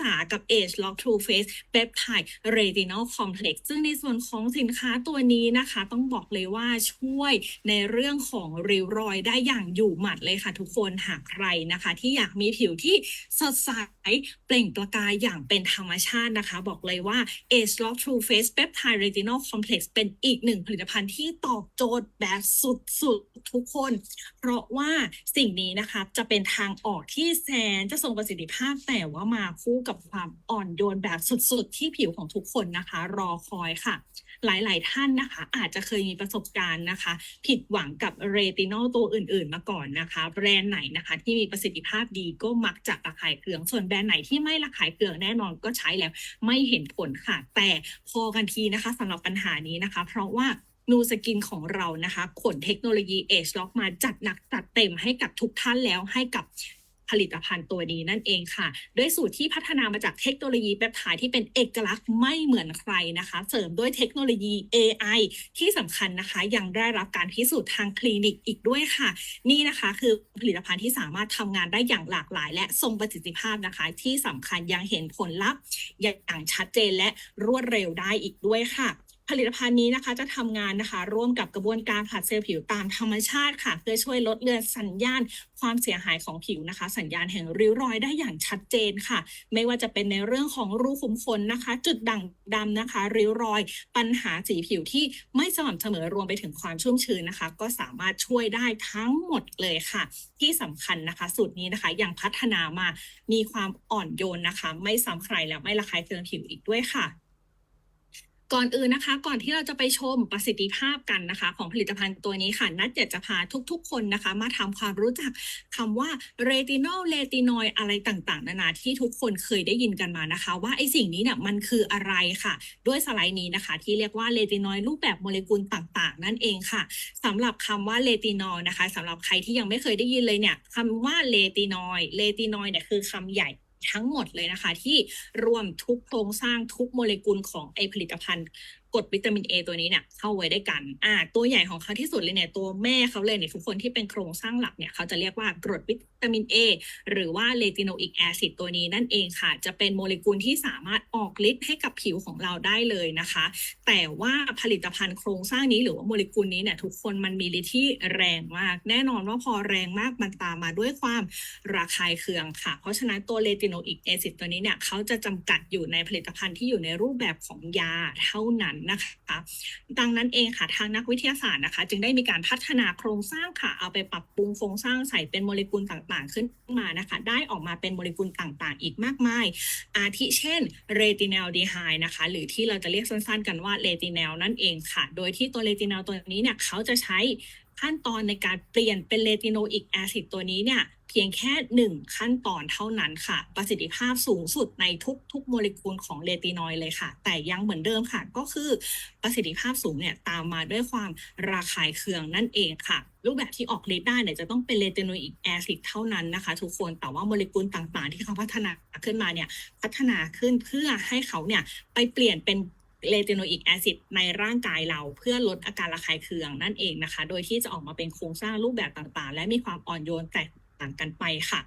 จ๋ากับ Age Lock True Face Peptide Retinol Complex ซึ่งในส่วนของสินค้าตัวนี้นะคะ ต้องบอกเลยว่าช่วยในเรื่องของริ้วรอยได้อย่างอยู่หมัดเลยค่ะทุกคนหากใครนะคะ ที่อยากมีผิวที่สดใสเปล่งประกายอย่างเป็นธรรมชาตินะคะ บอกเลยว่า Age Lock True Face Peptide Retinol Complex เป็นอีกหนึ่งผลิตภัณฑ์ที่ตอบโจทย์แบบสุดๆทุกคน เพราะว่าสิ่งนี้นะคะจะเป็นทางออกที่แสนจะทรงประสิทธิภาพแต่ว่ามาคู่กับความอ่อนโยนแบบสุดๆ ที่ผิวของทุกคนนะคะ รอคอยค่ะ หลายๆท่านนะคะ อาจจะเคยมีประสบการณ์นะคะ ผิดหวังกับเรตินอลตัวอื่นๆ มาก่อนนะคะ แบรนด์ไหนนะคะ ที่มีประสิทธิภาพดีก็มักจะระคายเคืองส่วนแบรนด์ไหนที่ไม่ระคายเคืองแน่นอนก็ใช้แล้วไม่เห็นผลค่ะ แต่พอกันทีนะคะสำหรับปัญหานี้นะคะ เพราะว่านูสกินของเรานะคะ ขนเทคโนโลยีเอชล็อกมาจัดหนักจัดเต็มให้กับทุกท่านแล้วให้กับ ผลิตภัณฑ์ตัวนี้นั่นเองค่ะ ด้วยสูตรที่พัฒนามาจากเทคโนโลยีแปปไทด์ที่เป็นเอกลักษณ์ไม่เหมือนใครนะคะ เสริมด้วยเทคโนโลยี AI ที่สำคัญนะคะ ยังได้รับการพิสูจน์ทางคลินิกอีกด้วยค่ะ นี่นะคะคือผลิตภัณฑ์ที่สามารถทำงานได้อย่างหลากหลาย และทรงประสิทธิภาพนะคะ ที่สำคัญยังเห็นผลลัพธ์อย่างชัดเจนและรวดเร็วได้อีกด้วยค่ะ ผลิตภัณฑ์นี้นะคะจะทำงานนะคะ ร่วมกับกระบวนการผลัดเซลล์ผิวตามธรรมชาติค่ะ เพื่อช่วยลดเลือนสัญญาณความเสียหายของผิวนะคะ สัญญาณแห่งริ้วรอยได้อย่างชัดเจนค่ะ ไม่ว่าจะเป็นในเรื่องของรูขุมขนนะคะ จุดด่างดำนะคะ ริ้วรอย ปัญหาสีผิวที่ไม่สม่ำเสมอรวมไปถึงความชุ่มชื้นนะคะ ก็สามารถช่วยได้ทั้งหมดเลยค่ะ ที่สำคัญนะคะ สูตรนี้นะคะยังพัฒนามามีความอ่อนโยนนะคะ ไม่ซ้ำใครและไม่ระคายเคืองผิวอีกด้วยค่ะ ก่อนอื่นนะคะ ก่อนที่เราจะไปชมประสิทธิภาพกันนะคะ ของผลิตภัณฑ์ตัวนี้ค่ะ นัดเจดจะพาทุกๆ คนนะคะ มาทำความรู้จักคำว่าเรตินอลเลตินอยอะไรต่างๆ นานาที่ทุกคนเคยได้ยินกันมานะคะ ว่าไอสิ่งนี้เนี่ยมันคืออะไรค่ะ ด้วยสไลด์นี้นะคะ ที่เรียกว่าเลตินอยรูปแบบโมเลกุลต่างๆ นั่นเองค่ะสำหรับคำว่าเลตินอลนะคะสำหรับใครที่ยังไม่เคยได้ยินเลยเนี่ยคำว่าเลตินอยเลตินอยเนี่ยคือคำใหญ่ ทั้งหมดเลยนะคะ ที่รวมทุกโครงสร้างทุกโมเลกุลของไอผลิตภัณฑ์ กรดวิตามิน A ตัวนี้เนี่ยเข้าไว้ได้กันอ่าตัวใหญ่ของเขาที่สุดเลยเนี่ยตัวแม่เขาเลยเนี่ยทุกคนที่เป็นโครงสร้างหลักเนี่ยเขาจะเรียกว่ากรดวิตามิน A หรือว่าเลติโนอิกแอซิดตัวนี้นั่นเองค่ะ จะเป็นโมเลกุลที่สามารถออกฤทธิ์ให้กับผิวของเราได้เลยนะคะ แต่ว่าผลิตภัณฑ์โครงสร้างนี้หรือว่าโมเลกุลนี้เนี่ยทุกคนมันมีฤทธิ์ที่แรงมาก แน่นอนว่าพอแรงมากมันตามมาด้วยความระคายเคืองค่ะ เพราะฉะนั้นตัวเลติโนอิกแอซิดตัวนี้เนี่ยเขาจะจำกัดอยู่ในผลิตภัณฑ์ที่อยู่ในรูปแบบของยาเท่านั้นนะคะดังนั้นเองค่ะทางนักวิทยาศาสตร์นะคะ จึงได้มีการพัฒนาโครงสร้างค่ะ เอาไปปรับปรุงโครงสร้างใส่เป็นโมเลกุลต่างๆ ขึ้นมานะคะ ได้ออกมาเป็นโมเลกุลต่างๆ อีกมากมาย อาทิเช่นเรตินอลดีไฮนะคะ หรือที่เราจะเรียกสั้นๆ กันว่าเรตินอลนั่นเองค่ะ โดยที่ตัวเรตินอลตัวนี้เนี่ยเขาจะใช้ ขั้นตอนในการเปลี่ยนเป็นเลติโนอิกแอซิดตัวนี้เนี่ยเพียงแค่หนึ่งขั้นตอนเท่านั้นค่ะ ประสิทธิภาพสูงสุดในทุกๆโมเลกุลของเลตินอยเลยค่ะ แต่ยังเหมือนเดิมค่ะ ก็คือประสิทธิภาพสูงเนี่ยตามมาด้วยความระคายเคืองนั่นเองค่ะ รูปแบบที่ออกฤทธิ์ได้เนี่ยจะต้องเป็นเลติโนอิกแอซิดเท่านั้นนะคะ ทุกคนแต่ว่าโมเลกุลต่างๆ ที่เขาพัฒนาขึ้นมาเนี่ยพัฒนาขึ้นเพื่อให้เขาเนี่ยไปเปลี่ยนเป็น เลติโนอิกแอซิดในร่างกายเราเพื่อลดอาการระคายเคืองนั่นเองนะคะ โดยที่จะออกมาเป็นโครงสร้างรูปแบบต่างๆ และมีความอ่อนโยนแตกต่างกันไปค่ะ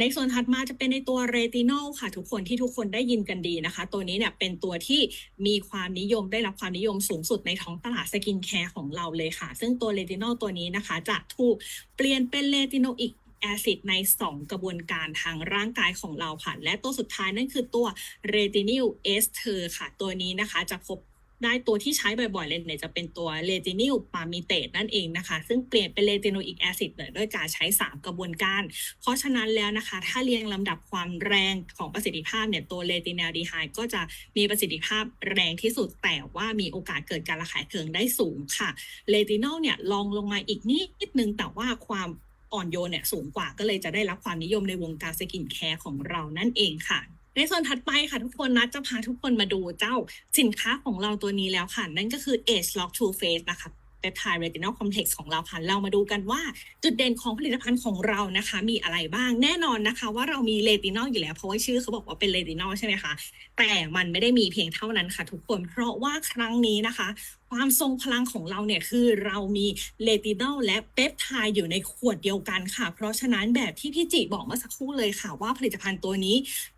ในส่วนถัดมาจะเป็นในตัวเรตินอลค่ะ ทุกคนที่ทุกคนได้ยินกันดีนะคะ ตัวนี้เนี่ยเป็นตัวที่มีความนิยมได้รับความนิยมสูงสุดในท้องตลาดสกินแคร์ของเราเลยค่ะ ซึ่งตัวเรตินอลตัวนี้นะคะ จะถูกเปลี่ยนเป็นเลติโนอิก แอซิดใน 2 กระบวนการทางร่างกายของเราค่ะ และตัวสุดท้ายนั่นคือตัวเรตินิลเอสเทอร์ค่ะ ตัวนี้นะคะจะพบได้ตัวที่ใช้บ่อยๆเลยเนี่ยจะเป็นตัวเลตินิลปามิเตตนั่นเองนะคะ ซึ่งเปลี่ยนเป็นเลติโนอิกแอซิดเนี่ยด้วยการใช้ 3 กระบวนการ เพราะฉะนั้นแล้วนะคะ ถ้าเรียงลำดับความแรงของประสิทธิภาพเนี่ยตัวเลติน l ลดีไฮก็จะมีประสิทธิภาพแรงที่สุดแต่ว่ามีโอกาสเกิดการระคายเคืองได้สูงค่ะเลตินอลเนี่ยลองลงมาอีกนิดนึงแต่ว่าความ อ่อนโยนเนี่ยสูงกว่าก็เลยจะได้รับความนิยมในวงการสกินแคร์ของเรานั่นเองค่ะ ในส่วนถัดไปค่ะทุกคนนัดจะพาทุกคนมาดูเจ้าสินค้าของเราตัวนี้แล้วค่ะ นั่นก็คือ Age Lock True Face นะคะ Peptide Retinol Complex ของเราค่ะเรามาดูกันว่าจุดเด่นของผลิตภัณฑ์ของเรานะคะ มีอะไรบ้างแน่นอนนะคะ ว่าเรามีเลตินอลอยู่แล้วเพราะว่าชื่อเขาบอกว่าเป็นเลตินอลใช่ไหมคะแต่มันไม่ได้มีเพียงเท่านั้นค่ะ ทุกคนเพราะว่าครั้งนี้นะคะ ความทรงพลังของเราเนี่ยคือเรามีเลตินอลและเปปไทด์อยู่ในขวดเดียวกันค่ะ เพราะฉะนั้นแบบที่พี่จิบอกเมื่อสักครู่เลยค่ะว่าผลิตภัณฑ์ตัวนี้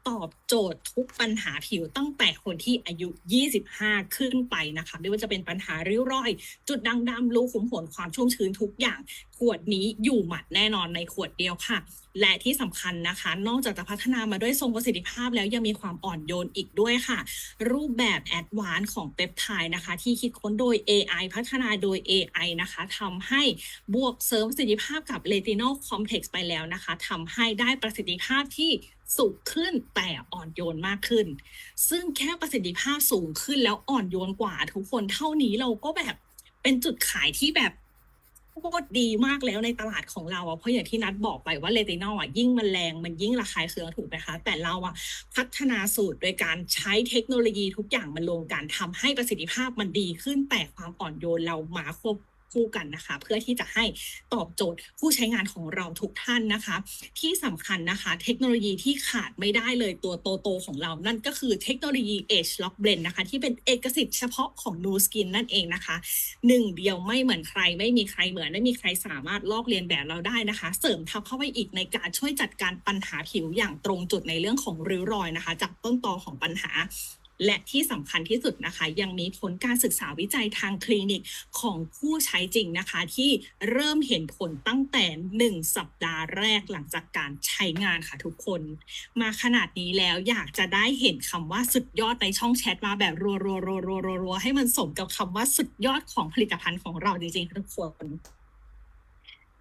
ตอบโจทย์ทุกปัญหาผิวตั้งแต่คนที่อายุ 25 ขึ้นไปนะคะไม่ว่าจะเป็นปัญหาริ้วรอย จุดด่างดำรูขุมขนความชุ่มชื้นทุกอย่าง ขวดนี้อยู่หมัดแน่นอนในขวดเดียวค่ะ และที่สำคัญนะคะ นอกจากจะพัฒนามาด้วยทรงประสิทธิภาพแล้วยังมีความอ่อนโยนอีกด้วยค่ะ รูปแบบแอดวานซ์ของเปปไทด์นะคะ ที่คิดค้นโดย AI พัฒนาโดย AI นะคะทำให้บวกเสริมประสิทธิภาพกับ Retinol Complex ไปแล้วนะคะทำให้ได้ประสิทธิภาพที่สูงขึ้นแต่อ่อนโยนมากขึ้น ซึ่งแค่ประสิทธิภาพสูงขึ้นแล้วอ่อนโยนกว่าทุกคนเท่านี้เราก็แบบเป็นจุดขายที่แบบ โคตรดีมากแล้วในตลาดของเราอะเพราะอย่างที่นัดบอกไปว่าเลตินอลอะยิ่งมันแรงมันยิ่งระคายเคืองถูกไหมคะ แต่เราอะพัฒนาสูตรโดยการใช้เทคโนโลยีทุกอย่างมันรวมกันทำให้ประสิทธิภาพมันดีขึ้นแต่ความอ่อนโยนเรามาควบ คู่กันนะคะ เพื่อที่จะให้ตอบโจทย์ผู้ใช้งานของเราทุกท่านนะคะ ที่สำคัญนะคะ เทคโนโลยีที่ขาดไม่ได้เลยตัวโตโตๆของเรานั่นก็คือเทคโนโลยี Age Lock Blend นะคะ ที่เป็นเอกสิทธิ์เฉพาะของ Nu Skin นั่นเองนะคะหนึ่งเดียวไม่เหมือนใคร ไม่มีใครเหมือนไม่มีใครสามารถลอกเลียนแบบเราได้นะคะ เสริมทับเข้าไปอีกในการช่วยจัดการปัญหาผิวอย่างตรงจุดในเรื่องของริ้วรอยนะคะ จากต้นตอของปัญหา และที่สำคัญที่สุดนะคะ ยังมีผลการศึกษาวิจัยทางคลินิกของผู้ใช้จริงนะคะ ที่เริ่มเห็นผลตั้งแต่ 1 สัปดาห์แรกหลังจากการใช้งานค่ะทุกคน มาขนาดนี้แล้วอยากจะได้เห็นคำว่าสุดยอดในช่องแชทมาแบบรัวรัวรัวรัวรัวรัวให้มันสมกับคำว่าสุดยอดของผลิตภัณฑ์ของเราจริงๆทุกคน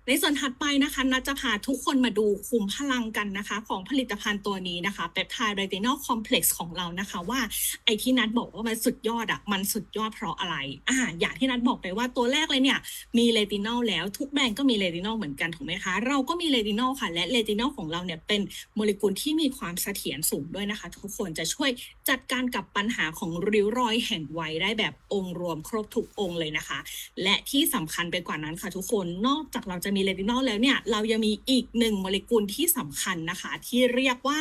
ในส่วนถัดไปนะคะนัดจะพาทุกคนมาดูคุมพลังกันนะคะ ของผลิตภัณฑ์ตัวนี้นะคะเปปไทด์เรตินอลคอมเพล็กซ์ของเรานะคะว่าไอที่นัดบอกว่ามันสุดยอดอะมันสุดยอดเพราะอะไรอ่าอย่างที่นัดบอกไปว่าตัวแรกเลยเนี่ย มีเรตินอลแล้วทุกแบรนด์ก็มีเรตินอลเหมือนกันถูกไหมคะ เราก็มีเรตินอลค่ะ และเรตินอลของเราเนี่ยเป็นโมเลกุลที่มีความเสถียรสูงด้วยนะคะ ทุกคนจะช่วยจัดการกับปัญหาของริ้วรอยแห่งวัยได้แบบองค์รวมครบทุกองค์เลยนะคะ และที่สำคัญไปกว่านั้นค่ะทุกคนนอกจากเราจะมีเรตินอลแล้วเนี่ย เรายังมีอีกหนึ่งโมเลกุลที่สำคัญนะคะ ที่เรียกว่า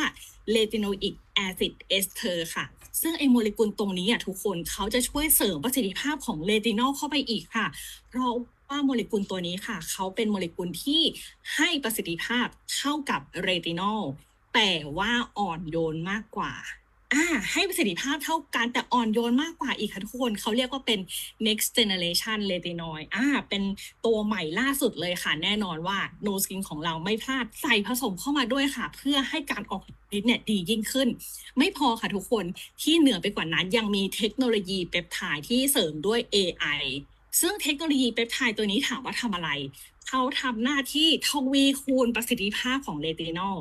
เลติโนอิกแอซิดเอสเทอร์ค่ะ ซึ่งไอโมเลกุลตรงนี้อะทุกคนเขาจะช่วยเสริมประสิทธิภาพของเลตินอลเข้าไปอีกค่ะ เพราะว่าโมเลกุลตัวนี้ค่ะ เขาเป็นโมเลกุลที่ให้ประสิทธิภาพเท่ากับเรตินอลแต่ว่าอ่อนโยนมากกว่า อ่าให้ประสิทธิภาพเท่ากันแต่อ่อนโยนมากกว่าอีกค่ะทุกคนเขาเรียกว่าเป็น next generation retinoid อ่าเป็นตัวใหม่ล่าสุดเลยค่ะ แน่นอนว่า No Skin ของเราไม่พลาดใส่ผสมเข้ามาด้วยค่ะ เพื่อให้การออกฤทธิ์เนี่ยดียิ่งขึ้น ไม่พอค่ะทุกคนที่เหนือไปกว่านั้นยังมีเทคโนโลยีเปปไทด์ที่เสริมด้วย AI ซึ่งเทคโนโลยีเปปไทด์ตัวนี้ถามว่าทำอะไร เขาทำหน้าที่ทวีคูณประสิทธิภาพของเรตินอล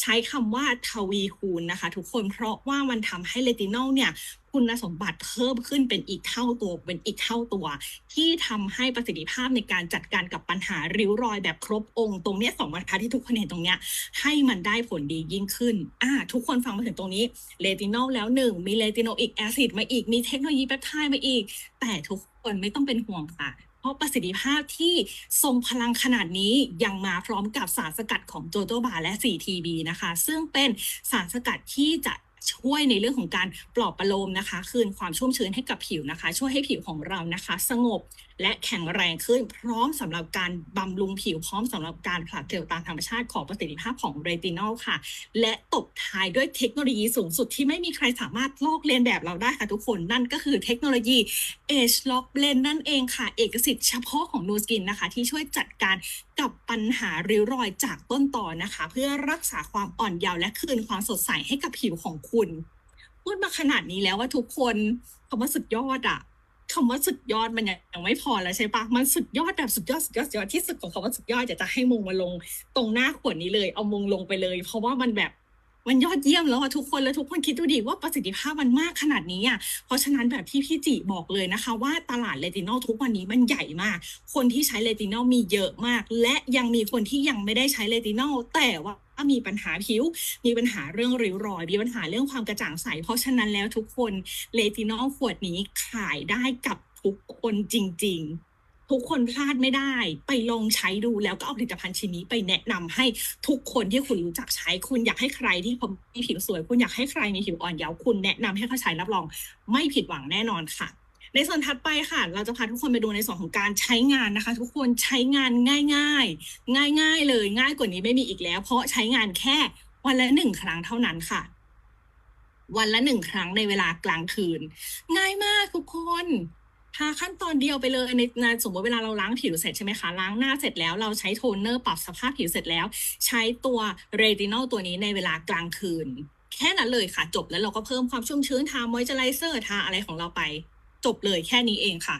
ใช้คำว่าทวีคูณนะคะ ทุกคนเพราะว่ามันทำให้เรตินอลเนี่ยคุณสมบัติเพิ่มขึ้นเป็นอีกเท่าตัวเป็นอีกเท่าตัว ที่ทำให้ประสิทธิภาพในการจัดการกับปัญหาริ้วรอยแบบครบองค์ตรงเนี้ยสองบรรทัดที่ทุกคนเห็นตรงเนี้ยให้มันได้ผลดียิ่งขึ้นอ่าทุกคนฟังมาถึงตรงนี้เรตินอลแล้วหนึ่งมีเรติโนอิกแอซิดมาอีกมีเทคโนโลยีแปปไทด์มาอีก แต่ทุกคนไม่ต้องเป็นห่วงค่ะ ราะประสิทธิภาพที่ทรงพลังขนาดนี้ยังมาพร้อมกับสารสกัดของโจโจบาและ 4TB นะคะ ซึ่งเป็นสารสกัดที่จะ ช่วยในเรื่องของการปลอบประโลมนะคะ คืนความชุ่มชื้นให้กับผิวนะคะ ช่วยให้ผิวของเรานะคะ สงบและแข็งแรงขึ้น พร้อมสำหรับการบำรุงผิวพร้อมสำหรับการผลัดเกลียวตามธรรมชาติของประสิทธิภาพของเรตินอลค่ะ และตบท้ายด้วยเทคโนโลยีสูงสุดที่ไม่มีใครสามารถลอกเลียนแบบเราได้ค่ะทุกคนนั่นก็คือเทคโนโลยี Age Lock Blend นั่นเองค่ะ เอกสิทธิ์เฉพาะของ Nu Skin นะคะ ที่ช่วยจัดการกับปัญหาริ้วรอยจากต้นต่อนะคะ เพื่อรักษาความอ่อนเยาว์และคืนความสดใสให้กับผิวของคุณพูดมาขนาดนี้แล้วว่าทุกคนคำว่าสุดยอดอะคำว่าสุดยอดมันยังไม่พอแล้วใช่ปะมันสุดยอดแบบสุดยอดสุดยอดสุดยอดที่สุดของคำว่าสุดยอดจะจะให้มงมาลง ตรงหน้าขวดนี้เลย เอามงลงไปเลย เพราะว่ามันแบบมันยอดเยี่ยมแล้วอะทุกคนแล้วทุกคนคิดดูดิว่าประสิทธิภาพมันมากขนาดนี้อะเพราะฉะนั้นแบบที่พี่จิบอกเลยนะคะ ว่าตลาดเลตินอลทุกวันนี้มันใหญ่มาก คนที่ใช้เลตินอลมีเยอะมาก และยังมีคนที่ยังไม่ได้ใช้เลตินอลแต่ว่า มีปัญหาผิว มีปัญหาเรื่องริ้วรอย มีปัญหาเรื่องความกระจ่างใส เพราะฉะนั้นแล้วทุกคนเลตินอลขวดนี้ขายได้กับทุกคนจริง ๆ ทุกคนพลาดไม่ได้ ไปลองใช้ดูแล้วก็เอาผลิตภัณฑ์ชิ้นนี้ไปแนะนำให้ทุกคนที่คุณรู้จักใช้ คุณอยากให้ใครที่เขามีผิวสวย คุณอยากให้ใครมีผิวอ่อนเยาว์คุณแนะนำให้เขาใช้รับรอง ไม่ผิดหวังแน่นอนค่ะ ในส่วนถัดไปค่ะ เราจะพาทุกคนไปดูในส่วนของการใช้งานนะคะ ทุกคนใช้งานง่าย ๆ ง่าย ๆ เลยง่ายกว่านี้ไม่มีอีกแล้ว เพราะใช้งานแค่วันละหนึ่งครั้งเท่านั้นค่ะ วันละหนึ่งครั้งในเวลากลางคืน ง่ายมากทุกคนทาขั้นตอนเดียวไปเลยในในสมมติเวลาเราล้างผิวเสร็จใช่ไหมคะล้างหน้าเสร็จแล้วเราใช้โทนเนอร์ปรับสภาพผิวเสร็จแล้ว ใช้ตัวเรตินอลตัวนี้ในเวลากลางคืน แค่นั้นเลยค่ะจบแล้วเราก็เพิ่มความชุ่มชื้นทามอยเจอไรเซอร์ทาอะไรของเราไป จบเลยแค่นี้เองค่ะ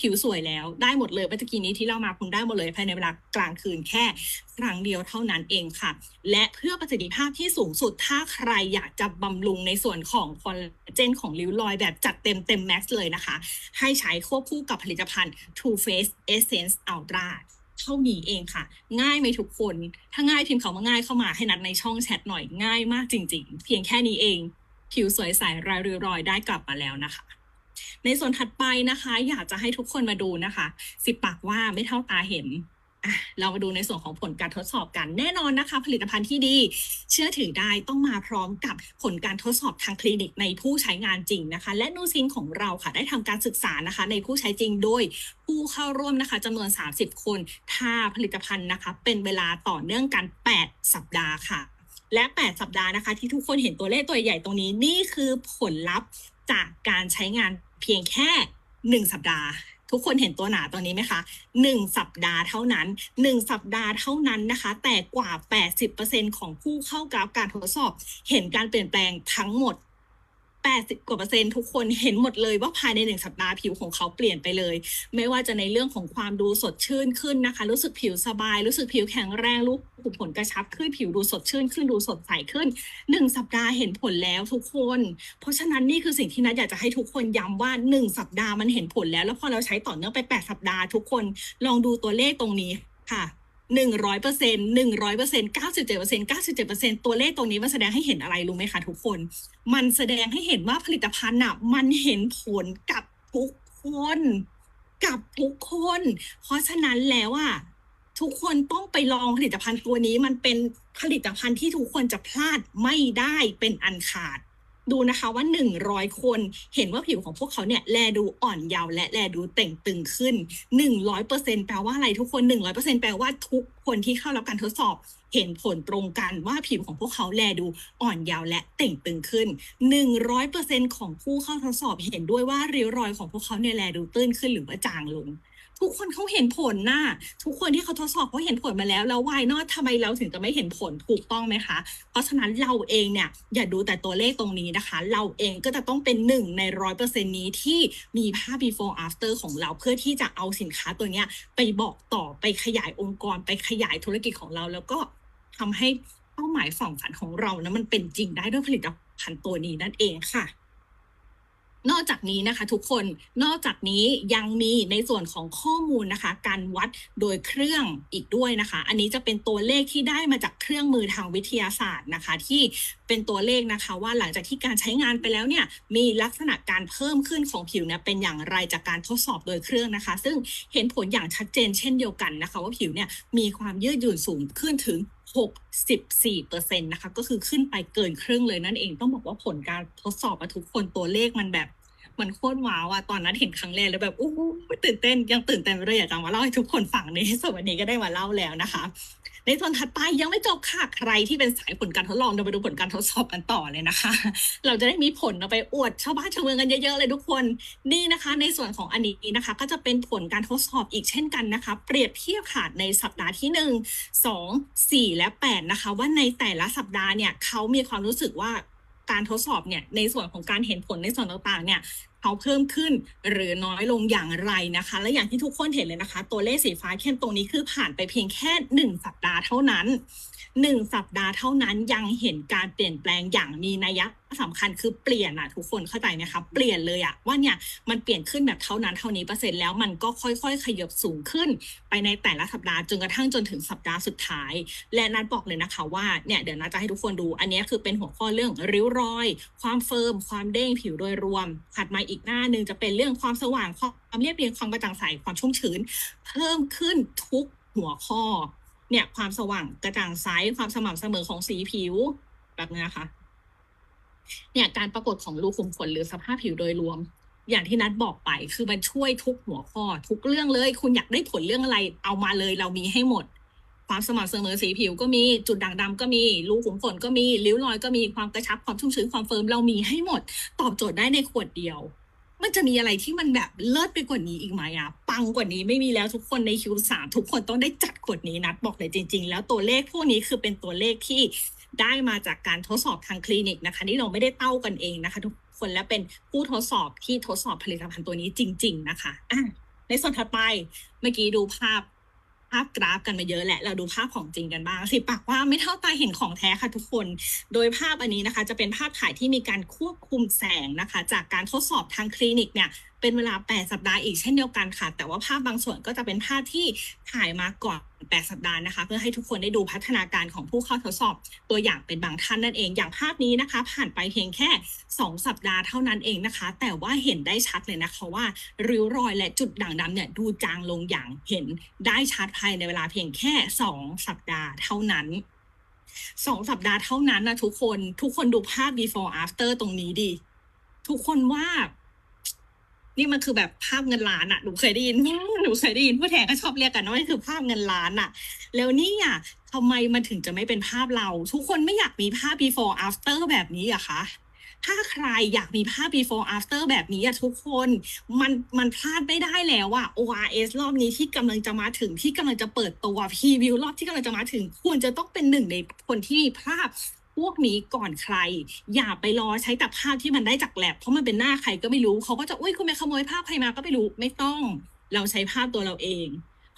ผิวสวยแล้วได้หมดเลยเมื่อกี้นี้ที่เรามาคุณได้หมดเลยภายในเวลากลางคืนแค่ครั้งเดียวเท่านั้นเองค่ะ และเพื่อประสิทธิภาพที่สูงสุดถ้าใครอยากจะบำรุงในส่วนของคอลลาเจนของริ้วรอยแบบจัดเต็มเต็มแม็กซ์เลยนะคะ ให้ใช้ควบคู่กับผลิตภัณฑ์ Too Faced Essence Ultra เท่านี้เองค่ะ ง่ายไหมทุกคน ถ้าง่ายพิมพ์คำว่าง่ายเข้ามาให้นัดในช่องแชทหน่อยง่ายมากจริง ๆ เพียงแค่นี้เอง ผิวสวยใสรายริ้วรอยได้กลับมาแล้วนะคะ ในส่วนถัดไปนะคะ อยากจะให้ทุกคนมาดูนะคะสิบปากว่าไม่เท่าตาเห็นอะเรามาดูในส่วนของผลการทดสอบกันแน่นอนนะคะ ผลิตภัณฑ์ที่ดี เชื่อถือได้ต้องมาพร้อมกับผลการทดสอบทางคลินิกในผู้ใช้งานจริงนะคะ และนูซินของเราค่ะได้ทำการศึกษานะคะ ในผู้ใช้จริงโดยผู้เข้าร่วมนะคะจำนวน 30 คนถ้าผลิตภัณฑ์นะคะ เป็นเวลาต่อเนื่องกัน 8 สัปดาห์ค่ะ และ 8 สัปดาห์นะคะ ที่ทุกคนเห็นตัวเลขตัวใหญ่ตรงนี้นี่คือผลลัพธ์จากการใช้งาน เพียงแค่หนึ่งสัปดาห์ ทุกคนเห็นตัวหนาตอนนี้ไหมคะหนึ่งสัปดาห์เท่านั้นหนึ่งสัปดาห์เท่านั้นนะคะ แต่กว่า 80%ของผู้เข้ากราฟการทดสอบ เห็นการเปลี่ยนแปลงทั้งหมด 80 กว่าเปอร์เซ็นต์ทุกคนเห็นหมดเลยว่าภายในหนึ่งสัปดาห์ผิวของเขาเปลี่ยนไปเลย ไม่ว่าจะในเรื่องของความดูสดชื่นขึ้นนะคะ รู้สึกผิวสบาย รู้สึกผิวแข็งแรงรูขุมขนกระชับขึ้นผิวดูสดชื่นขึ้นดูสดใสขึ้นหนึ่งสัปดาห์เห็นผลแล้วทุกคน เพราะฉะนั้นนี่คือสิ่งที่นัทอยากจะให้ทุกคนย้ำว่าหนึ่งสัปดาห์มันเห็นผลแล้ว แล้วพอเราใช้ต่อเนื่องไปแปดสัปดาห์ทุกคนลองดูตัวเลขตรงนี้ค่ะ หนึ่งร้อยเปอร์เซ็นต์หนึ่งร้อยเปอร์เซ็นต์เก้าสิบเจ็ดเปอร์เซ็นต์เก้าสิบเจ็ดเปอร์เซ็นตัวเลขตรงนี้มันแสดงให้เห็นอะไรรู้ไหมคะทุกคน มันแสดงให้เห็นว่าผลิตภัณฑ์อะมันเห็นผลกับทุกคนกับทุกคน เพราะฉะนั้นแล้วอะทุกคนต้องไปลองผลิตภัณฑ์ตัวนี้มันเป็นผลิตภัณฑ์ที่ทุกคนจะพลาดไม่ได้เป็นอันขาด ดูนะคะว่า 100 คน เห็นว่าผิวของพวกเขาเนี่ยแลดูอ่อนเยาว์และแลดูเต่งตึงขึ้น 100%แปลว่าอะไรทุกคน 100%แปลว่าทุกคนที่เข้ารับการทดสอบเห็นผลตรงกันว่าผิวของพวกเขาแลดูอ่อนเยาว์และเต่งตึงขึ้น 100%ของผู้เข้าทดสอบเห็นด้วยว่าริ้วรอยของพวกเขาเนี่ยแลดูตื้นขึ้นหรือว่าจางลง ทุกคนเขาเห็นผลน่ะทุกคนที่เขาทดสอบเขาเห็นผลมาแล้ว แล้ววายนอตทำไมเราถึงจะไม่เห็นผลถูกต้องไหมคะ เพราะฉะนั้นเราเองเนี่ยอย่าดูแต่ตัวเลขตรงนี้นะคะ เราเองก็จะต้องเป็นหนึ่งในร้อยเปอร์เซ็นนี้ที่มีภาพ before after ของเราเพื่อที่จะเอาสินค้าตัวเนี้ยไปบอกต่อไปขยายองค์กร ไปขยายธุรกิจของเรา แล้วก็ทำให้เป้าหมายฝั่งฝันของเรานะมันเป็นจริงได้ด้วยผลิตภัณฑ์ตัวนี้นั่นเองค่ะ นอกจากนี้นะคะทุกคนนอกจากนี้ยังมีในส่วนของข้อมูลนะคะการวัดโดยเครื่องอีกด้วยนะคะ อันนี้จะเป็นตัวเลขที่ได้มาจากเครื่องมือทางวิทยาศาสตร์นะคะ ที่เป็นตัวเลขนะคะ ว่าหลังจากที่การใช้งานไปแล้วเนี่ยมีลักษณะการเพิ่มขึ้นของผิวเนี่ยเป็นอย่างไรจากการทดสอบโดยเครื่องนะคะ ซึ่งเห็นผลอย่างชัดเจนเช่นเดียวกันนะคะ ว่าผิวเนี่ยมีความยืดหยุ่นสูงขึ้นถึง64%นะคะก็คือขึ้นไปเกินครึ่งเลยนั่นเองต้องบอกว่าผลการทดสอบทุกคนตัวเลขมันแบบ หมันโคตรว้าวอะตอนนั้นเห็นครั้งแรกแล้วแบบอู้หูตื่นเต้นยังตื่นเต้นไปเลยอยากจะมาเล่าให้ทุกคนฟังในที่สุดวันนี้ก็ได้มาเล่าแล้วนะคะ ในส่วนถัดไปยังไม่จบค่ะใครที่เป็นสายผลการทดลองเราไปดูผลการทดสอบกันต่อเลยนะคะ เราจะได้มีผลเอาไปอวดชาวบ้านชาวเมืองกันเยอะๆเลยทุกคนนี่นะคะ ในส่วนของอันนี้นะคะ ก็จะเป็นผลการทดสอบอีกเช่นกันนะคะ เปรียบเทียบค่ะในสัปดาห์ที่หนึ่งสองสี่และแปดนะคะ ว่าในแต่ละสัปดาห์เนี่ยเขามีความรู้สึกว่า การทดสอบเนี่ยในส่วนของการเห็นผลในส่วนต่างๆเนี่ยเขาเพิ่มขึ้นหรือน้อยลงอย่างไรนะคะ และอย่างที่ทุกคนเห็นเลยนะคะ ตัวเลขสีฟ้าเข้มตรงนี้คือผ่านไปเพียงแค่หนึ่งสัปดาห์เท่านั้น หนึ่งสัปดาห์เท่านั้นยังเห็นการเปลี่ยนแปลงอย่างมีนัยสำคัญคือเปลี่ยนอะทุกคนเข้าใจไหมคะเปลี่ยนเลยอะว่าเนี่ยมันเปลี่ยนขึ้นแบบเท่านั้นเท่านี้เปอร์เซ็นต์แล้วมันก็ค่อย ๆ ขยับสูงขึ้น ไปในแต่ละสัปดาห์จนกระทั่งจนถึงสัปดาห์สุดท้าย และนัดบอกเลยนะคะว่าเนี่ยเดี๋ยวนัดจะให้ทุกคนดูอันนี้คือเป็นหัวข้อเรื่องริ้วรอย ความเฟิร์ม ความเด้งผิวโดยรวมถัดมาอีกหน้าหนึ่งจะเป็นเรื่องความสว่างความเรียบเรียงความกระจ่างใสความชุ่มชื้น เพิ่มขึ้นทุกหัวข้อ เนี่ยความสว่างกระจ่างใสความสม่ำเสมอของสีผิวแบบนี้นะคะ เนี่ยการปรากฏของรูขุมขนหรือสภาพผิวโดยรวม อย่างที่นัดบอกไปคือมันช่วยทุกหัวข้อ ทุกเรื่องเลย คุณอยากได้ผลเรื่องอะไร เอามาเลยเรามีให้หมด ความสม่ำเสมอสีผิวก็มีจุดด่างดำก็มีรูขุมขนก็มีริ้วรอยก็มีความกระชับความชุ่มชื้นความเฟิร์มเรามีให้หมด ตอบโจทย์ได้ในขวดเดียว มันจะมีอะไรที่มันแบบเลิศไปกว่านี้อีกไหมอะปังกว่านี้ไม่มีแล้วทุกคนใน Q3 ทุกคนต้องได้จัดขวดนี้นัดบอกเลยจริง ๆ แล้วตัวเลขพวกนี้คือเป็นตัวเลขที่ได้มาจากการทดสอบทางคลินิกนะคะ นี่เราไม่ได้เต้ากันเองนะคะ ทุกคนและเป็นผู้ทดสอบที่ทดสอบผลิตภัณฑ์ตัวนี้จริง ๆ นะคะอะในส่วนถัดไปเมื่อกี้ดูภาพ ภาพกราฟกันมาเยอะแหละ เราดูภาพของจริงกันบ้าง สิปากว่าไม่เท่าตาเห็นของแท้ค่ะทุกคน โดยภาพอันนี้นะคะ จะเป็นภาพถ่ายที่มีการควบคุมแสงนะคะ จากการทดสอบทางคลินิกเนี่ยเป็นเวลา 8 สัปดาห์อีกเช่นเดียวกันค่ะ แต่ว่าภาพบางส่วนก็จะเป็นภาพที่ถ่ายมาก่อน 8 สัปดาห์นะคะ เพื่อให้ทุกคนได้ดูพัฒนาการของผู้เข้าทดสอบตัวอย่างเป็นบางท่านนั่นเอง อย่างภาพนี้นะคะ ผ่านไปเพียงแค่ 2 สัปดาห์เท่านั้นเองนะคะ แต่ว่าเห็นได้ชัดเลยนะคะว่าริ้วรอยและจุดด่างดำเนี่ยดูจางลงอย่างเห็นได้ชัดภายในเวลาเพียงแค่ 2 สัปดาห์เท่านั้นสองสัปดาห์เท่านั้นนะทุกคน ทุกคนดูภาพ before after ตรงนี้ดิทุกคนว่า นี่มันคือแบบภาพเงินล้านอะหนูเคยได้ยินหนูเคยได้ยินผู้แทนก็ชอบเรียกกันว่ามันคือภาพเงินล้านอะแล้วนี่อะทำไมมันถึงจะไม่เป็นภาพเรา ทุกคนไม่อยากมีภาพ before after แบบนี้อะคะถ้าใครอยากมีภาพ before after แบบนี้อะทุกคนมันมันพลาดไม่ได้แล้วอะ ORS รอบนี้ที่กำลังจะมาถึงที่กำลังจะเปิดตัวพรีวิวรอบที่กำลังจะมาถึง ควรจะต้องเป็นหนึ่งในคนที่มีภาพ พวกนี้ก่อนใคร อย่าไปรอใช้แต่ภาพที่มันได้จากแลบเพราะมันเป็นหน้าใครก็ไม่รู้เขาก็จะอุ้ยคุณไปขโมยภาพใครมาก็ไม่รู้ไม่ต้อง เราใช้ภาพตัวเราเอง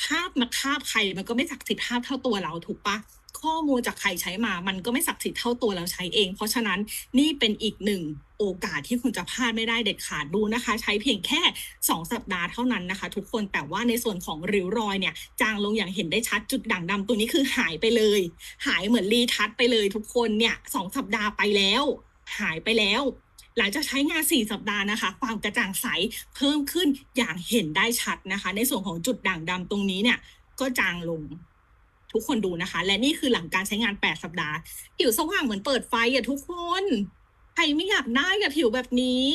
ภาพมาภาพใครมันก็ไม่ศักดิ์สิทธิ์ภาพเท่าตัวเราถูกปะข้อมูลจากใครใช้มา มันก็ไม่ศักดิ์สิทธิ์เท่าตัวเราใช้เอง เพราะฉะนั้นนี่เป็นอีกหนึ่งโอกาสที่คุณจะพลาดไม่ได้เด็ดขาดดูนะคะ ใช้เพียงแค่ 2 สัปดาห์เท่านั้นนะคะ ทุกคนแต่ว่าในส่วนของริ้วรอยเนี่ย จางลงอย่างเห็นได้ชัดจุดด่างดำตัวนี้คือหายไปเลย หายเหมือนรีทัชไปเลยทุกคนเนี่ยสองสัปดาห์ไปแล้ว หายไปแล้ว หลังจากใช้งาน 4 สัปดาห์นะคะ ความกระจ่างใสเพิ่มขึ้นอย่างเห็นได้ชัดนะคะ ในส่วนของจุดด่างดำตรงนี้เนี่ยก็จางลงทุกคนดูนะคะ และนี่คือหลังการใช้งาน 8 สัปดาห์ผิวสว่างเหมือนเปิดไฟอะทุกคน ใครไม่อยากได้กับผิวแบบนี้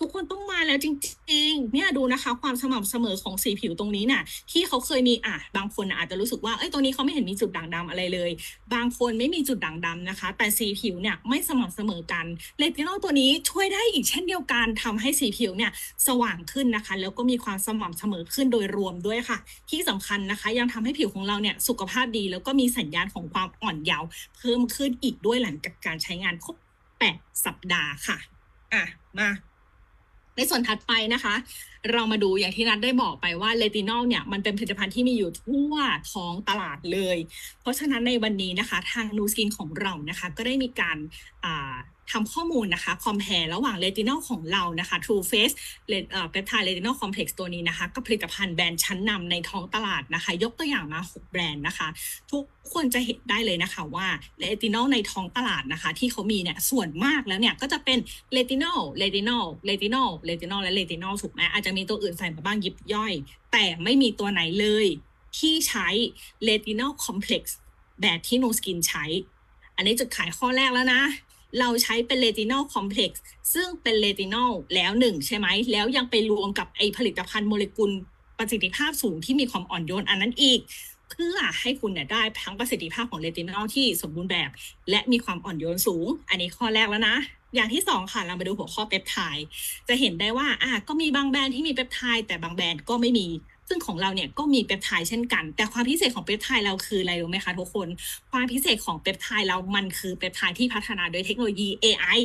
ทุกคนต้องมาแล้วจริงๆ เนี่ยดูนะคะ ความสม่ำเสมอของสีผิวตรงนี้น่ะ ที่เขาเคยมีอะบางคนอาจจะรู้สึกว่าเอ้ยตรงนี้เขาไม่เห็นมีจุดด่างดำอะไรเลย บางคนไม่มีจุดด่างดำนะคะ แต่สีผิวเนี่ยไม่สม่ำเสมอกันเลตินอลตัวนี้ช่วยได้อีกเช่นเดียวกันทำให้สีผิวเนี่ยสว่างขึ้นนะคะ แล้วก็มีความสม่ำเสมอขึ้นโดยรวมด้วยค่ะ ที่สำคัญนะคะ ยังทำให้ผิวของเราเนี่ยสุขภาพดี แล้วก็มีสัญญาณของความอ่อนเยาว์เพิ่มขึ้นอีกด้วยหลังจากการใช้งานครบ 8 สัปดาห์ค่ะ อะ มาในส่วนถัดไปนะคะ เรามาดูอย่างที่นัดได้บอกไปว่าเลตินอลเนี่ยมันเป็นผลิตภัณฑ์ที่มีอยู่ทั่วท้องตลาดเลย เพราะฉะนั้นในวันนี้นะคะ ทางนูสกินของเรานะคะ ก็ได้มีการ ทำข้อมูลนะคะคอมเพลระหว่างเลตินอลของเรานะคะ True Face เปปไทด์เลตินอลคอมเพล็กซ์ตัวนี้นะคะกับผลิตภัณฑ์แบรนด์ชั้นนำในท้องตลาดนะคะ ยกตัวอย่างมา 6 แบรนด์นะคะ ทุกคนจะเห็นได้เลยนะคะว่าเลตินอลในท้องตลาดนะคะ ที่เขามีเนี่ยส่วนมากแล้วเนี่ยก็จะเป็นเลตินอลเลตินอลเลตินอลเลตินอลและเลตินอลถูกไหมอาจจะมีตัวอื่นใส่มาบ้างยิบย่อย แต่ไม่มีตัวไหนเลยที่ใช้เลตินอลคอมเพล็กซ์แบบที่โนสกินใช้ อันนี้จุดขายข้อแรกแล้วนะ เราใช้เป็นเลตินอลคอมเพล็กซ์ซึ่งเป็นเลตินอลแล้วหนึ่งใช่ไหม แล้วยังไปรวมกับไอผลิตภัณฑ์โมเลกุลประสิทธิภาพสูงที่มีความอ่อนโยนอันนั้นอีก เพื่อให้คุณเนี่ยได้ทั้งประสิทธิภาพของเลตินอลที่สมบูรณ์แบบ และมีความอ่อนโยนสูง อันนี้ข้อแรกแล้วนะ อย่างที่สองค่ะ เรามาดูหัวข้อเปปไทด์จะเห็นได้ว่าอะก็มีบางแบรนด์ที่มีเปปไทด์แต่บางแบรนด์ก็ไม่มี ซึ่งของเราเนี่ยก็มีเปปไทด์เช่นกัน แต่ความพิเศษของเปปไทด์เราคืออะไรรู้ไหมคะทุกคน ความพิเศษของเปปไทด์เรามันคือเปปไทด์ที่พัฒนาโดยเทคโนโลยี AI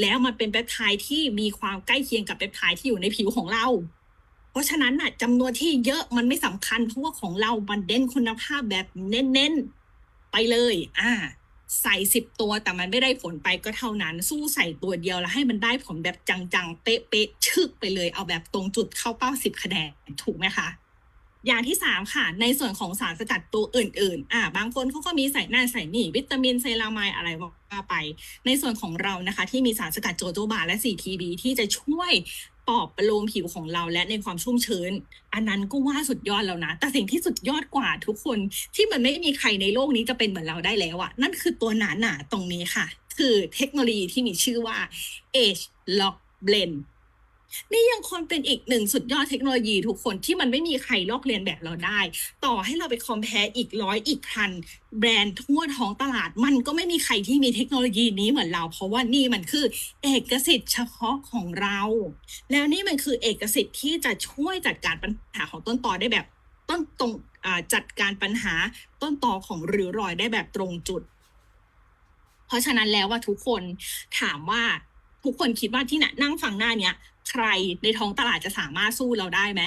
แล้วมันเป็นเปปไทด์ที่มีความใกล้เคียงกับเปปไทด์ที่อยู่ในผิวของเรา เพราะฉะนั้นน่ะจำนวนที่เยอะมันไม่สำคัญเพราะว่าของเรามันเด่นคุณภาพแบบเน้นๆไปเลย อ่า ใส่สิบตัวแต่มันไม่ได้ผลไปก็เท่านั้น สู้ใส่ตัวเดียวแล้วให้มันได้ผลแบบจังๆ เป๊ะๆชึกไปเลย เอาแบบตรงจุดเข้าเป้าสิบคะแนนถูกไหมคะอย่างที่สามค่ะ ในส่วนของสารสกัดตัวอื่น ๆ อ่า บางคนเขาก็มีใส่นั่นใส่นี่ วิตามินเซรามายอะไรว่าไป ในส่วนของเรานะคะ ที่มีสารสกัดโจโจบาและ 4TB ที่จะช่วย ปอบประโลมผิวของเราและในความชุ่มชื้น อันนั้นก็ว่าสุดยอดแล้วนะ แต่สิ่งที่สุดยอดกว่าทุกคนที่มันไม่มีใครในโลกนี้จะเป็นเหมือนเราได้แล้วอะนั่นคือตัวนั้นาตรงนี้ค่ะ คือเทคโนโลยีที่มีชื่อว่า Age Lock Blend นี่ยังคงเป็นอีกหนึ่งสุดยอดเทคโนโลยีทุกคนที่มันไม่มีใครลอกเลียนแบบเราได้ ต่อให้เราไปคอมเพลอีกร้อยอีกพันแบรนด์ทั่วท้องตลาด มันก็ไม่มีใครที่มีเทคโนโลยีนี้เหมือนเรา เพราะว่านี่มันคือเอกสิทธิ์เฉพาะของเรา แล้วนี่มันคือเอกสิทธิ์ที่จะช่วยจัดการปัญหาของต้นตอได้แบบ ต้นตรงจัดการปัญหาต้นตอของริ้วรอยได้แบบตรงจุด เพราะฉะนั้นแล้วว่าทุกคนถามว่าทุกคนคิดว่าที่นั่งฟังหน้าเนี้ย ใครในท้องตลาดจะสามารถสู้เราได้ไหม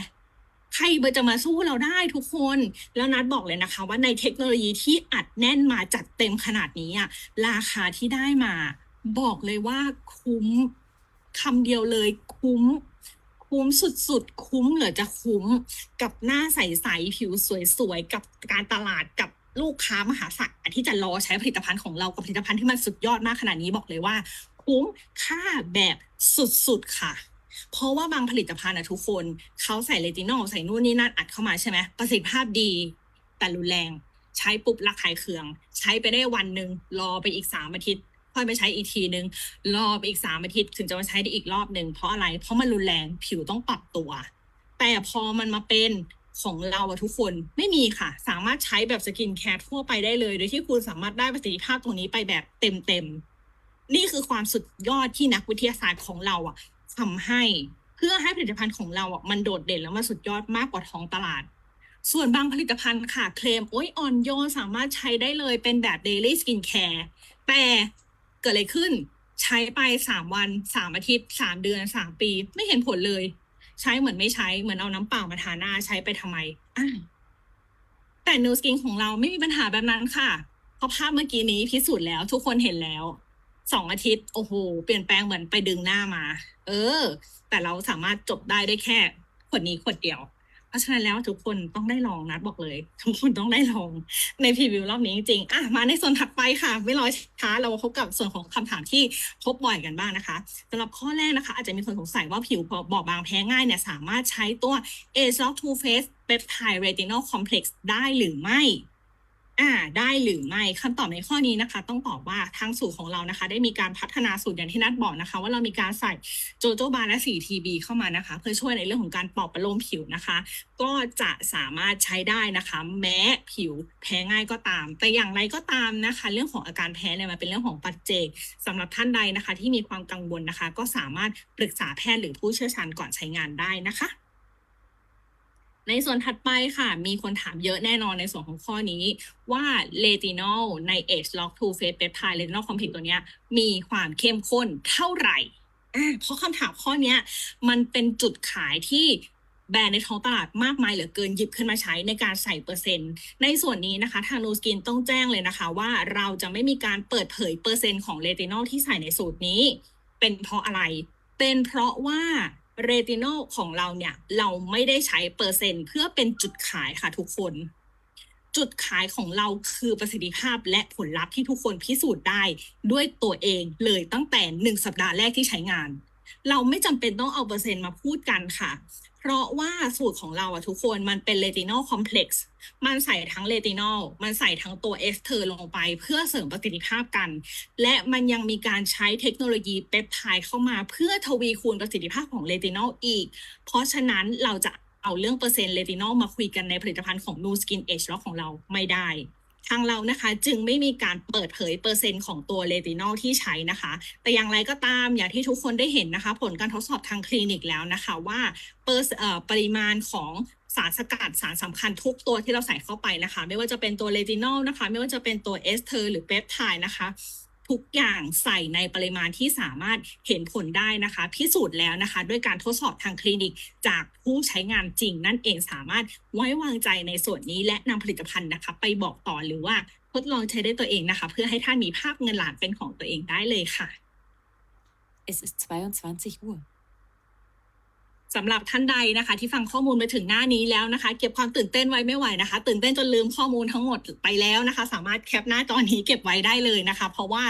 ใครเบอร์จะมาสู้เราได้ทุกคน แล้วนัดบอกเลยนะคะ ว่าในเทคโนโลยีที่อัดแน่นมาจัดเต็มขนาดนี้อะราคาที่ได้มา บอกเลยว่าคุ้มคำเดียวเลยคุ้ม คุ้มสุดๆ คุ้มเหลือจะคุ้มกับหน้าใสๆผิวสวยๆ กับการตลาดกับลูกค้ามหาศาลที่จะรอใช้ผลิตภัณฑ์ของเรากับผลิตภัณฑ์ที่มันสุดยอดมากขนาดนี้บอกเลยว่า คุ้มค่าแบบสุดๆค่ะ เพราะว่าบางผลิตภัณฑ์อะทุกคนเขาใส่เลตินอลใส่นู่นนี่นั่นอัดเข้ามาใช่ไหมประสิทธิภาพดี แต่รุนแรง ใช้ปุ๊บระคายเคือง ใช้ไปได้วันหนึ่งรอไปอีกสามอาทิตย์ค่อยไปใช้อีกทีหนึ่งรอไปอีกสามอาทิตย์ถึงจะมาใช้ได้อีกรอบหนึ่งเพราะอะไร เพราะมันรุนแรงผิวต้องปรับตัว แต่พอมันมาเป็นของเราอะทุกคนไม่มีค่ะ สามารถใช้แบบสกินแคร์ทั่วไปได้เลย โดยที่คุณสามารถได้ประสิทธิภาพตรงนี้ไปแบบเต็มๆนี่คือความสุดยอดที่นักวิทยาศาสตร์ของเราอะ ทำให้เพื่อให้ผลิตภัณฑ์ของเราอะมันโดดเด่นแล้วมันสุดยอดมากกว่าท้องตลาด ส่วนบางผลิตภัณฑ์ค่ะเคลมโอ้ยอ่อนโยนสามารถใช้ได้เลยเป็นแบบ daily skin care แต่เกิดอะไรขึ้น ใช้ไปสามวันสามอาทิตย์สามเดือนสามปี ไม่เห็นผลเลย ใช้เหมือนไม่ใช้เหมือนเอาน้ำเปล่ามาทาหน้าใช้ไปทำไมอะแต่นูสกินของเราไม่มีปัญหาแบบนั้นค่ะเพราะภาพเมื่อกี้นี้พิสูจน์แล้วทุกคนเห็นแล้ว สองอาทิตย์โอ้โหเปลี่ยนแปลงเหมือนไปดึงหน้ามา เออ แต่เราสามารถจบได้ได้แค่ขวดนี้ขวดเดียว เพราะฉะนั้นแล้วทุกคนต้องได้ลองนัดบอกเลย ทุกคนต้องได้ลองในพรีวิวรอบนี้จริงๆอะมาในส่วนถัดไปค่ะ ไม่รอช้าเราพบกับส่วนของคำถามที่พบบ่อยกันบ้างนะคะสำหรับข้อแรกนะคะ อาจจะมีคนสงสัยว่าผิวบอบบางแพ้ง่ายเนี่ยสามารถใช้ตัว a z o c Too Faced Peptide Retinol Complex ได้หรือไม่ อ่าได้หรือไม่คำตอบในข้อนี้นะคะ ต้องตอบว่าทางสูตรของเรานะคะ ได้มีการพัฒนาสูตรอย่างที่นัดบอกนะคะ ว่าเรามีการใส่โจโจบาและ 4TB เข้ามานะคะ เพื่อช่วยในเรื่องของการปลอบประโลมผิวนะคะ ก็จะสามารถใช้ได้นะคะ แม้ผิวแพ้ง่ายก็ตาม แต่อย่างไรก็ตามนะคะ เรื่องของอาการแพ้เนี่ยมันเป็นเรื่องของปัจเจกสำหรับท่านใดนะคะ ที่มีความกังวลนะคะ ก็สามารถปรึกษาแพทย์หรือผู้เชี่ยวชาญก่อนใช้งานได้นะคะ ในส่วนถัดไปค่ะ มีคนถามเยอะแน่นอนในส่วนของข้อนี้ว่าเลตินอลใน Age Lock 2 Face Peptide Retinol Complex ตัวนี้มีความเข้มข้นเท่าไหร่ เพราะคำถามข้อนี้มันเป็นจุดขายที่แบรนด์ในท้องตลาดมากมายเหลือเกินหยิบขึ้นมาใช้ในการใส่เปอร์เซ็นต์ ในส่วนนี้นะคะ ทางนูสกินต้องแจ้งเลยนะคะ ว่าเราจะไม่มีการเปิดเผยเปอร์เซ็นต์ของเลตินอลที่ใส่ในสูตรนี้ เป็นเพราะอะไร เป็นเพราะว่า เรตินอลของเราเนี่ยเราไม่ได้ใช้เปอร์เซ็นต์ เพื่อเป็นจุดขายค่ะทุกคน จุดขายของเราคือประสิทธิภาพและผลลัพธ์ที่ทุกคนพิสูจน์ได้ด้วยตัวเองเลยตั้งแต่หนึ่งสัปดาห์แรกที่ใช้งาน เราไม่จำเป็นต้องเอาเปอร์เซ็นต์มาพูดกันค่ะ เพราะว่าสูตรของเราอะทุกคนมันเป็นเลตินอลคอมเพล็กซ์มันใส่ทั้งเลตินอลมันใส่ทั้งตัวเอสเทอร์ลงไปเพื่อเสริมประสิทธิภาพกัน และมันยังมีการใช้เทคโนโลยีเปปไทด์เข้ามาเพื่อทวีคูณประสิทธิภาพของเลตินอลอีก เพราะฉะนั้นเราจะเอาเรื่องเปอร์เซ็นต์เลตินอลมาคุยกันในผลิตภัณฑ์ของ Nu Skin Age Lock ของเราไม่ได้ ทางเรานะคะจึงไม่มีการเปิดเผยเปอร์เซ็นต์ของตัวเลตินอลที่ใช้นะคะ แต่อย่างไรก็ตามอย่างที่ทุกคนได้เห็นนะคะ ผลการทดสอบทางคลินิกแล้วนะคะว่าเปอร์เอ่อปริมาณของสารสกัดสารสำคัญทุกตัวที่เราใส่เข้าไปนะคะ ไม่ว่าจะเป็นตัวเลตินอลนะคะ ไม่ว่าจะเป็นตัวเอสเทอร์หรือเปปไทด์นะคะ ทุกอย่างใส่ในปริมาณที่สามารถเห็นผลได้นะคะ พิสูจน์แล้วนะคะ ด้วยการทดสอบทางคลินิกจากผู้ใช้งานจริง นั่นเองสามารถไว้วางใจในส่วนนี้และนำผลิตภัณฑ์นะคะ ไปบอกต่อหรือว่าทดลองใช้ได้ตัวเองนะคะ เพื่อให้ท่านมีภาพเงินหลานเป็นของตัวเองได้เลยค่ะ Es ist 22 Uhr. สำหรับท่านใดนะคะ ที่ฟังข้อมูลมาถึงหน้านี้แล้วนะคะ เก็บความตื่นเต้นไว้ไม่ไหวนะคะ ตื่นเต้นจนลืมข้อมูลทั้งหมดไปแล้วนะคะ สามารถแคปหน้าจอนี้เก็บไว้ได้เลยนะคะ เพราะว่า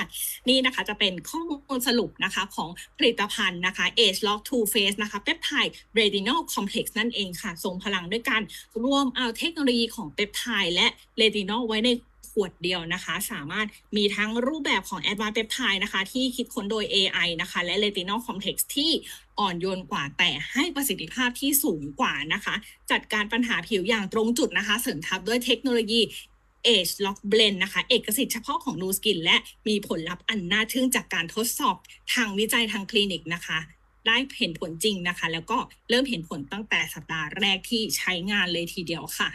นี่นะคะจะเป็นข้อมูลสรุปนะคะของผลิตภัณฑ์นะคะ Age Lock Two Face นะคะ Peptide Retinol Complex นั่นเองค่ะทรงพลังด้วยการรวมเอาเทคโนโลยีของเปปไทด์และเรตินอลไว้ใน ขวดเดียวนะคะ สามารถมีทั้งรูปแบบของ Advanced Peptide นะคะ ที่คิดค้นโดย AI นะคะ และ Retinol Complex ที่อ่อนโยนกว่าแต่ให้ประสิทธิภาพที่สูงกว่านะคะ จัดการปัญหาผิวอย่างตรงจุดนะคะ เสริมทับด้วยเทคโนโลยี Age Lock Blend นะคะ เอกสิทธิ์เฉพาะของ Nu Skin และมีผลลัพธ์อันน่าทึ่งจากการทดสอบทางวิจัยทางคลินิกนะคะ ได้เห็นผลจริงนะคะ แล้วก็เริ่มเห็นผลตั้งแต่สัปดาห์แรกที่ใช้งานเลยทีเดียวค่ะ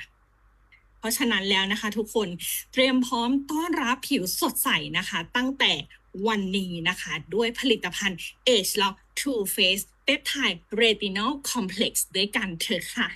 เพราะฉะนั้นแล้วนะคะทุกคนเตรียมพร้อมต้อนรับผิวสดใสนะคะ ตั้งแต่วันนี้นะคะ ด้วยผลิตภัณฑ์ Age Lock Too Face Peptide Retinol Complex ด้วยกันเถอะค่ะ